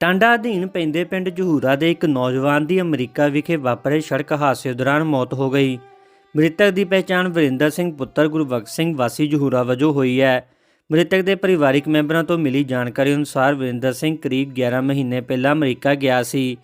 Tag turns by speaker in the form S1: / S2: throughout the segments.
S1: ਟਾਂਡਾ ਅਧੀਨ ਪੈਂਦੇ ਪਿੰਡ ਜਹੂਰਾ ਦੇ ਇੱਕ ਨੌਜਵਾਨ ਦੀ ਅਮਰੀਕਾ ਵਿਖੇ ਵਾਪਰੇ ਸੜਕ ਹਾਦਸੇ ਦੌਰਾਨ ਮੌਤ ਹੋ ਗਈ। ਮ੍ਰਿਤਕ ਦੀ ਪਹਿਚਾਣ ਵਰਿੰਦਰ ਸਿੰਘ ਪੁੱਤਰ ਗੁਰਬਖਸ਼ ਸਿੰਘ ਵਾਸੀ ਜਹੂਰਾ ਵਜੋਂ ਹੋਈ ਹੈ। ਮ੍ਰਿਤਕ ਦੇ ਪਰਿਵਾਰਿਕ ਮੈਂਬਰਾਂ ਤੋਂ ਮਿਲੀ ਜਾਣਕਾਰੀ ਅਨੁਸਾਰ ਵਰਿੰਦਰ ਸਿੰਘ ਕਰੀਬ 11 ਮਹੀਨੇ ਪਹਿਲਾਂ ਅਮਰੀਕਾ ਗਿਆ ਸੀ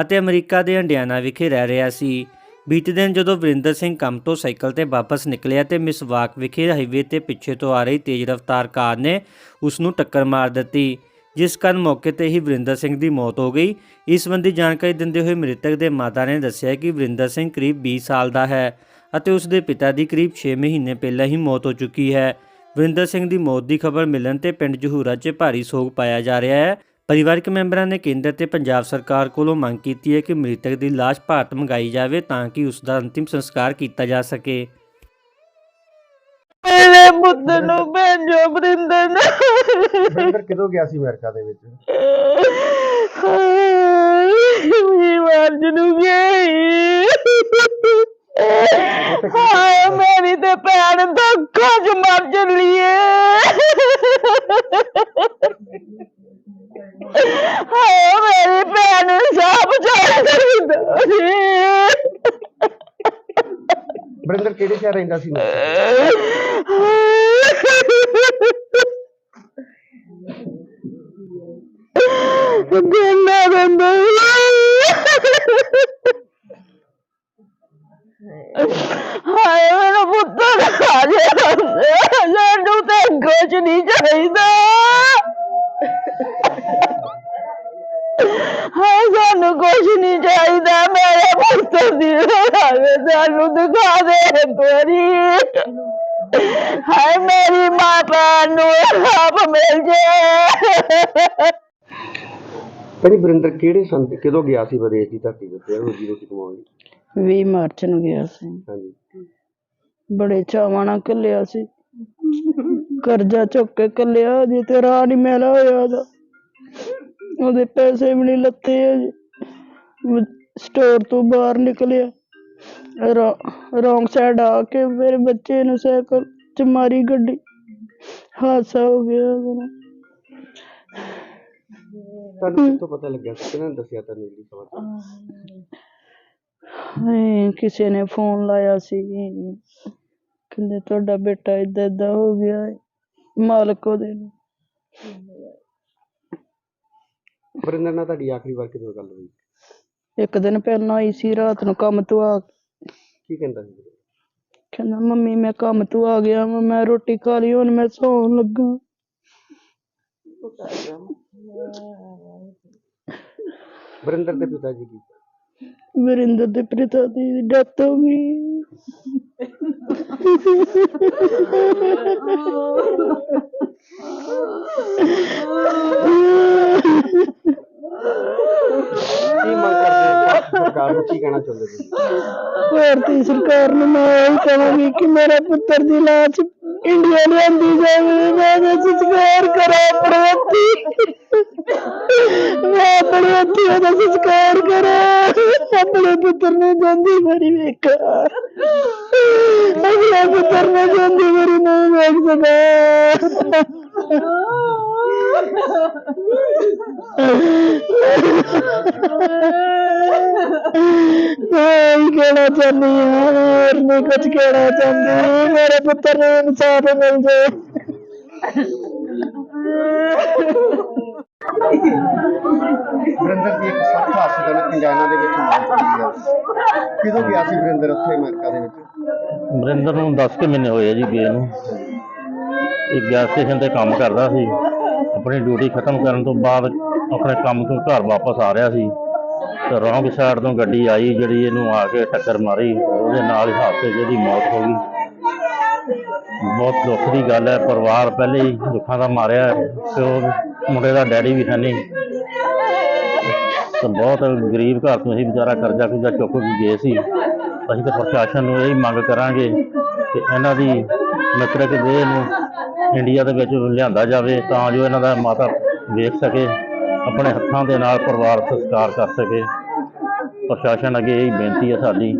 S1: ਅਤੇ ਅਮਰੀਕਾ ਦੇ ਇੰਡੀਆਨਾ ਵਿਖੇ ਰਹਿ ਰਿਹਾ ਸੀ। ਬੀਤੇ ਦਿਨ ਜਦੋਂ ਵਰਿੰਦਰ ਸਿੰਘ ਕੰਮ ਤੋਂ ਸਾਈਕਲ ਤੇ ਵਾਪਸ ਨਿਕਲਿਆ ਤੇ ਮਿਸਵਾਕ ਵਿਖੇ ਹਾਈਵੇ ਤੇ ਪਿੱਛੇ ਤੋਂ ਆ ਰਹੀ ਤੇਜ਼ ਰਫ਼ਤਾਰ ਕਾਰ ਨੇ ਉਸ ਨੂੰ ਟੱਕਰ ਮਾਰ ਦਿੱਤੀ। ਜਿਸ ਕਾਰਨ ਮੌਕੇ ਤੇ ਹੀ ਵਰਿੰਦਰ ਸਿੰਘ ਦੀ ਮੌਤ ਹੋ ਗਈ। ਇਸ ਸੰਬੰਧੀ ਜਾਣਕਾਰੀ ਦਿੰਦੇ ਹੋਏ ਮ੍ਰਿਤਕ ਦੇ ਮਾਤਾ ਨੇ ਦੱਸਿਆ ਕਿ ਵਰਿੰਦਰ ਸਿੰਘ ਕਰੀਬ 20 ਸਾਲ ਦਾ ਹੈ ਅਤੇ ਉਸ ਦੇ ਪਿਤਾ ਦੀ ਕਰੀਬ 6 ਮਹੀਨੇ ਪਹਿਲਾਂ ਹੀ ਮੌਤ ਹੋ ਚੁੱਕੀ ਹੈ। ਵਰਿੰਦਰ ਸਿੰਘ ਦੀ ਮੌਤ ਦੀ ਖਬਰ ਮਿਲਣ ਤੇ ਪਿੰਡ ਜਹੂਰਾ 'ਚ ਭਾਰੀ ਸੋਗ ਪਾਇਆ ਜਾ ਰਿਹਾ ਹੈ। ਪਰਿਵਾਰਕ ਮੈਂਬਰਾਂ ਨੇ ਕੇਂਦਰ ਤੇ ਪੰਜਾਬ ਸਰਕਾਰ ਕੋਲੋਂ ਮੰਗ ਕੀਤੀ ਹੈ ਕਿ ਮ੍ਰਿਤਕ ਦੀ ਲਾਸ਼ ਭਾਰਤ ਮੰਗਾਈ ਜਾਵੇ ਤਾਂ ਕਿ ਉਸ ਦਾ ਅੰਤਿਮ ਸੰਸਕਾਰ ਕੀਤਾ ਜਾ ਸਕੇ।
S2: ਪੁੱਤ ਨੂੰ ਭੇਜੋ ਬਰਿੰਦਰ ਨੂੰ।
S3: ਬ੍ਰਿੰਦਰ ਕਿਦੋਂ ਗਿਆ ਸੀ ਅਮਰੀਕਾ ਦੇ ਵਿੱਚ?
S2: ਮੇਰੀ ਮਰਜ ਨੂੰ ਗਈ। ਹਾਏ ਮੇਰੀ ਤੇ ਭੈਣ ਧੋਖਾ ਚ ਮਰ ਚੱਲੀਏ ਹਾਏ ਮੇਰੀ ਭੈਣ ਸਾਬ ਚਾਹੀਦਾ
S3: ਬ੍ਰਿੰਦਰ ਕਿਹੜੇ ਸ਼ਹਿਰ ਰਹਿੰਦਾ ਸੀ?
S2: ਗੱਲਾਂ ਬੰਦਾ ਹਾਏ ਮੇਰਾ ਪੁੱਤਰ ਆ ਜਾ ਸਾਨੂੰ ਤੇ ਕੁਝ ਨਹੀਂ ਚਾਹੀਦਾ ਹਾਏ ਸਾਨੂੰ ਕੁਝ ਨਹੀਂ ਚਾਹੀਦਾ ਮੇਰੇ ਪੁੱਤਰ ਦੀ ਹਾਏ ਸਾਨੂੰ ਦਿਖਾ ਦੇ ਤੋਰੀ ਹਾਏ ਮੇਰੀ ਮਾਂ ਭੈਣ ਨੂੰ ਆਪ ਮਿਲ ਜੇ
S3: ਭਾਈ ਬ੍ਰਿੰਦਰ ਕਿਹੜੇ ਤੇ ਕਦੋਂ ਗਿਆ ਸੀ ਵਿਦੇਸ਼ ਦੀ ਧਰਤੀ ਦੇ ਉੱਤੇ? ਰੋਜੀ ਰੋਟੀ ਕਮਾਉਣ ਲਈ।
S2: 20 ਮਾਰਚ ਨੂੰ ਗਿਆ ਸੀ।
S3: ਹਾਂਜੀ।
S2: ਬੜੇ ਚਾਵਾਂ ਨਾਲ ਘੱਲਿਆ ਸੀ। ਕਰਜ਼ਾ ਚੁੱਕ ਕੇ ਘੱਲਿਆ ਜੇ ਤੇ ਰਾਹ ਨਹੀਂ ਮਿਲਿਆ ਹੋਇਆ ਉਹਦਾ। ਉਹਦੇ ਪੈਸੇ ਵੀ ਨਹੀਂ ਲੱਤੇ ਅਜੇ। ਸਟੋਰ ਤੋਂ ਬਾਹਰ ਨਿਕਲਿਆ। ਰੋਂਗ ਸਾਈਡ ਆ ਕੇ ਮੇਰੇ ਬੱਚੇ ਨੂੰ ਸਾਈਕਲ ਚ ਮਾਰੀ ਗੱਡੀ। ਹਾਦਸਾ ਹੋ ਗਿਆ ਉਹਦੇ। ਨਾਲ
S3: ਤੁਹਾਨੂੰ ਕਿੱਥੋਂ ਪਤਾ ਲੱਗਿਆ ਸੀ? ਕਿਹਨਾਂ ਨੇ ਦੱਸਿਆ ਤੁਹਾਨੂੰ ਜਿਹੜੀ ਖਬਰ
S2: ਹਾਏ, ਕਿਸੇ ਨੇ ਫੋਨ ਲਾਇਆ ਸੀ। ਕਹਿੰਦੇ ਤੁਹਾਡਾ ਬੇਟਾ ਏਦਾਂ ਏਦਾਂ ਹੋ ਗਿਆ ਹੈ। ਮਾਲਕ ਉਹਦੇ ਨੂੰ।
S3: ਬ੍ਰਿੰਦਰ ਨਾਲ ਤੁਹਾਡੀ ਆਖਰੀ ਵਾਰ ਕਿਦੋਂ ਗੱਲ ਹੋਈ?
S2: ਇੱਕ ਦਿਨ ਪਹਿਲਾਂ ਆਈ ਸੀ ਰਾਤ ਨੂੰ ਕੰਮ ਤੋਂ ਆ
S3: ਕੀ। ਕਹਿੰਦਾ ਸੀ
S2: ਕਹਿੰਦਾ ਮੰਮੀ ਮੈਂ ਕੰਮ ਤੋਂ ਆ ਗਿਆ ਵਾਂ, ਮੈਂ ਰੋਟੀ ਖਾ ਲਈ ਹੁਣ ਮੈਂ ਸੌਣ ਲੱਗਾ
S3: ਬ੍ਰਿੰਦਰ ਦੇ ਪਿਤਾ ਜੀ ਕੀ?
S2: ਵਰਿੰਦਰ ਦੇ ਪਿਤਾ ਦੀ ਡੈਥ ਹੋ ਗਈ।
S3: ਕੀ ਮੰਗ ਕਰਦੇ ਹੋ? ਭਾਰਤ ਸਰਕਾਰ ਨੂੰ ਕੀ ਕਹਿਣਾ ਚਾਹੁੰਦੇ ਤੁਸੀਂ
S2: ਭਾਰਤੀ ਸਰਕਾਰ ਨੂੰ ਮੈਂ ਇਹ ਕਹਾਂਗੀ ਕਿ ਮੇਰੇ ਪੁੱਤਰ ਦੀ ਲਾਸ਼ ਇੰਡੀਆ ਲਿਆਂਦੀ ਜਾਵੇ। ਮੈਂ ਉਹਦਾ ਸੰਸਕਾਰ ਕਰਾਂ ਮੈਂ ਆਪਣੇ ਹੱਥੀਂ ਸੰਸਕਾਰ ਕਰਾਂ। ਆਪਣੇ ਪੁੱਤਰ ਨੂੰ ਜਾਂਦੀ ਮਰੀ ਵੇਖਾਂ ਆਪਣੇ ਪੁੱਤਰ ਨੂੰ ਜਾਂਦੀ ਮਰੀ ਨਹੀਂ ਵੇਖ ਸਕਾਂ ਮੈਂ ਹੀ ਕਹਿਣਾ ਚਾਹੁੰਦੀ ਹਾਂ ਹੋਰ ਨਹੀਂ ਕੁਝ ਕਹਿਣਾ ਚਾਹੁੰਦੀ। ਮੇਰੇ ਪੁੱਤਰ ਨੂੰ ਇਨਸਾਫ ਮਿਲ ਜਾਏ
S3: ਬ੍ਰਿੰਦਰ ਦੀ ਇੱਕ ਸਖਤ ਹਾਦਸੇ ਦੇ ਨਾਲ ਇੰਡੀਆਨਾ ਦੇ ਵਿੱਚ ਮੌਤ ਹੋਈ ਹੈ ਕਿਦੋਂ ਗਿਆ ਸੀ ਬ੍ਰਿੰਦਰ ਉੱਥੇ ਅਮਰੀਕਾ ਦੇ ਵਿੱਚ?
S4: ਵਰਿੰਦਰ ਨੂੰ 10 ਕੁ ਮਹੀਨੇ ਹੋਏ ਆ ਜੀ ਗਏ ਨੂੰ। ਇਹ ਗੈਸ ਸਟੇਸ਼ਨ ਤੇ ਕੰਮ ਕਰਦਾ ਸੀ। ਆਪਣੀ ਡਿਊਟੀ ਖਤਮ ਕਰਨ ਤੋਂ ਬਾਅਦ ਆਪਣੇ ਕੰਮ ਤੋਂ ਘਰ ਵਾਪਸ ਆ ਰਿਹਾ ਸੀ। ਤੇ ਰੌਂਗ ਸਾਈਡ ਤੋਂ ਗੱਡੀ ਆਈ, ਜਿਹੜੀ ਇਹਨੂੰ ਆ ਕੇ ਟੱਕਰ ਮਾਰੀ। ਉਹਦੇ ਨਾਲ ਹੀ ਹਾਦਸੇ 'ਚ ਇਹਦੀ ਮੌਤ ਹੋ ਗਈ। ਬਹੁਤ ਦੁੱਖ ਦੀ ਗੱਲ ਹੈ। ਪਰਿਵਾਰ ਪਹਿਲੇ ਹੀ ਦੁੱਖਾਂ ਦਾ ਮਾਰਿਆ ਪਿਓ ਮੁੰਡੇ ਦਾ ਡੈਡੀ ਵੀ ਹੈ ਨਹੀਂ। ਬਹੁਤ ਗਰੀਬ ਘਰ ਤੋਂ ਅਸੀਂ ਵਿਚਾਰਾ ਕਰਜ਼ਾ ਕੁਰਜ਼ਾ ਚੁੱਕ ਕੇ ਗਏ ਸੀ। ਅਸੀਂ ਤਾਂ ਪ੍ਰਸ਼ਾਸਨ ਨੂੰ ਇਹ ਮੰਗ ਕਰਾਂਗੇ ਕਿ ਇਹਨਾਂ ਦੀ ਮਤਲਬ ਕਿ ਦੇਹ ਨੂੰ ਇੰਡੀਆ ਦੇ ਵਿੱਚ ਲਿਆਂਦਾ ਜਾਵੇ ਤਾਂ ਜੋ ਇਹਨਾਂ ਦਾ ਮਾਤਾ ਵੇਖ ਸਕੇ, ਆਪਣੇ ਹੱਥਾਂ ਦੇ ਨਾਲ ਪਰਿਵਾਰ ਸੰਸਕਾਰ ਕਰ ਸਕੇ। ਪ੍ਰਸ਼ਾਸਨ ਅੱਗੇ ਇਹ ਬੇਨਤੀ ਹੈ ਸਾਡੀ।